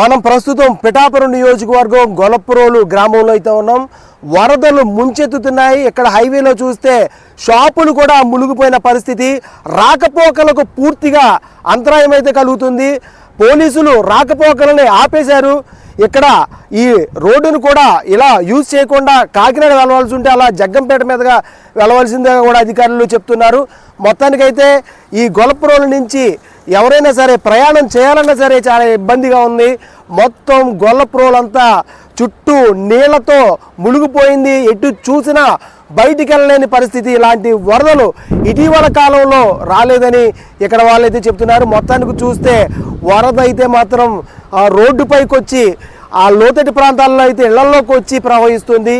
మనం ప్రస్తుతం పిఠాపురం నియోజకవర్గం గొలపురోలు గ్రామంలో అయితే ఉన్నాం. వరదలు ముంచెత్తుతున్నాయి. ఇక్కడ హైవేలో చూస్తే షాపులు కూడా మునిగిపోయిన పరిస్థితి. రాకపోకలకు పూర్తిగా అంతరాయం అయితే కలుగుతుంది. పోలీసులు రాకపోకలని ఆపేశారు. ఇక్కడ ఈ రోడ్డును కూడా ఇలా యూజ్ చేయకుండా కాకినాడ వెళ్ళవలసి ఉంటే అలా జగ్గంపేట మీదుగా వెళ్ళవలసిందిగా కూడా అధికారులు చెప్తున్నారు. మొత్తానికైతే ఈ గొలపురోలు నుంచి ఎవరైనా సరే ప్రయాణం చేయాలన్నా సరే చాలా ఇబ్బందిగా ఉంది. మొత్తం గొల్లప్రోలంతా చుట్టూ నీళ్ళతో మునిగిపోయింది. ఎటు చూసినా బయటికి వెళ్ళలేని పరిస్థితి. ఇలాంటి వరదలు ఇటీవల కాలంలో రాలేదని ఇక్కడ వాళ్ళైతే చెప్తున్నారు. మొత్తానికి చూస్తే వరద అయితే మాత్రం రోడ్డుపైకి వచ్చి ఆ లోతటి ప్రాంతాల్లో అయితే ఇళ్ళలోకి వచ్చి ప్రవహిస్తుంది.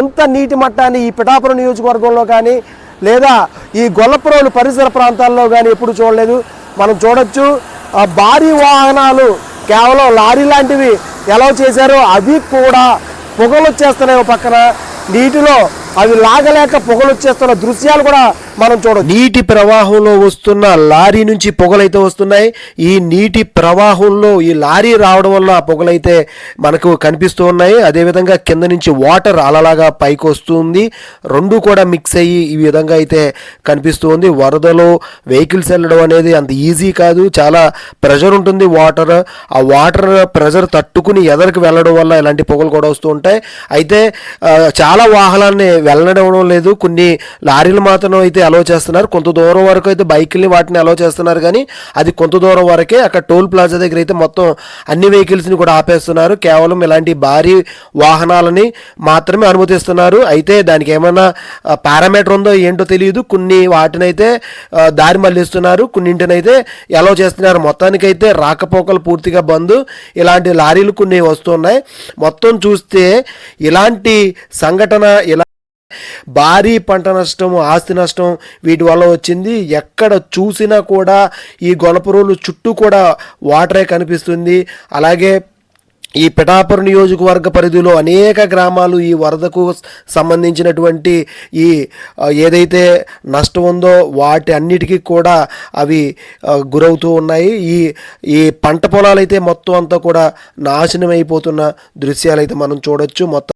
ఎంత నీటి మట్టాన్ని ఈ పిఠాపురం నియోజకవర్గంలో కానీ లేదా ఈ గొల్లపురోలు పరిసర ప్రాంతాల్లో కానీ ఎప్పుడు చూడలేదు. మనం చూడొచ్చు భారీ వాహనాలు కేవలం లారీ లాంటివి ఎలా చేశారో అవి కూడా పొగలు వచ్చేస్తున్నాయి పక్కన. నీటిలో అవి లాగలేక పొగలు వచ్చేస్తున్న దృశ్యాలు కూడా మనం చూడవచ్చు నీటి ప్రవాహంలో వస్తున్న లారీ నుంచి పొగలైతే వస్తున్నాయి. ఈ నీటి ప్రవాహంలో ఈ లారీ రావడం వల్ల ఆ పొగలైతే మనకు కనిపిస్తూ ఉన్నాయి. అదేవిధంగా కింద నుంచి వాటర్ అలలాగా పైకి వస్తుంది. రెండు కూడా మిక్స్ అయ్యి ఈ విధంగా అయితే కనిపిస్తూ ఉంది. వరదలో వెహికల్స్ వెళ్ళడం అనేది అంత ఈజీ కాదు. చాలా ప్రెషర్ ఉంటుంది వాటర్. ఆ వాటర్ ప్రెషర్ తట్టుకుని ఎదరికి వెళ్ళడం వల్ల ఇలాంటి పొగలు కూడా వస్తూ ఉంటాయి. అయితే చాలా వాహనాన్ని వెళ్ళడం లేదు కొన్ని లారీలు మాత్రం అయితే అలో చేస్తున్నారు. కొంత దూరం వరకు అయితే బైకుల్ని వాటిని అలో చేస్తున్నారు కానీ అది కొంత దూరం వరకే అక్కడ టోల్ ప్లాజా దగ్గర అయితే మొత్తం అన్ని వెహికల్స్ని కూడా ఆపేస్తున్నారు. కేవలం ఇలాంటి భారీ వాహనాలని మాత్రమే అనుమతిస్తున్నారు. అయితే దానికి ఏమైనా పారామీటర్ ఉందో ఏంటో తెలియదు. కొన్ని వాటినైతే దారి మళ్ళిస్తున్నారు. కొన్నింటినైతే ఎలా చేస్తున్నారు. మొత్తానికైతే రాకపోకలు పూర్తిగా బంద్. ఇలాంటి లారీలు కొన్ని వస్తున్నాయి. మొత్తం చూస్తే ఇలాంటి సంఘటన ఇలా భారీ పంట నష్టం ఆస్తి నష్టం వీటి వల్ల వచ్చింది. ఎక్కడ చూసినా కూడా ఈ గొలపురోలు చుట్టూ కూడా వాటరే కనిపిస్తుంది. అలాగే ఈ పిఠాపురం నియోజకవర్గ పరిధిలో అనేక గ్రామాలు ఈ వరదకు సంబంధించినటువంటి ఈ ఏదైతే నష్టం ఉందో వాటి అన్నిటికీ కూడా అవి గురవుతూ ఉన్నాయి. ఈ ఈ పంట పొలాలైతే మొత్తం అంతా కూడా నాశనం అయిపోతున్న దృశ్యాలు అయితే మనం చూడొచ్చు. మొత్తం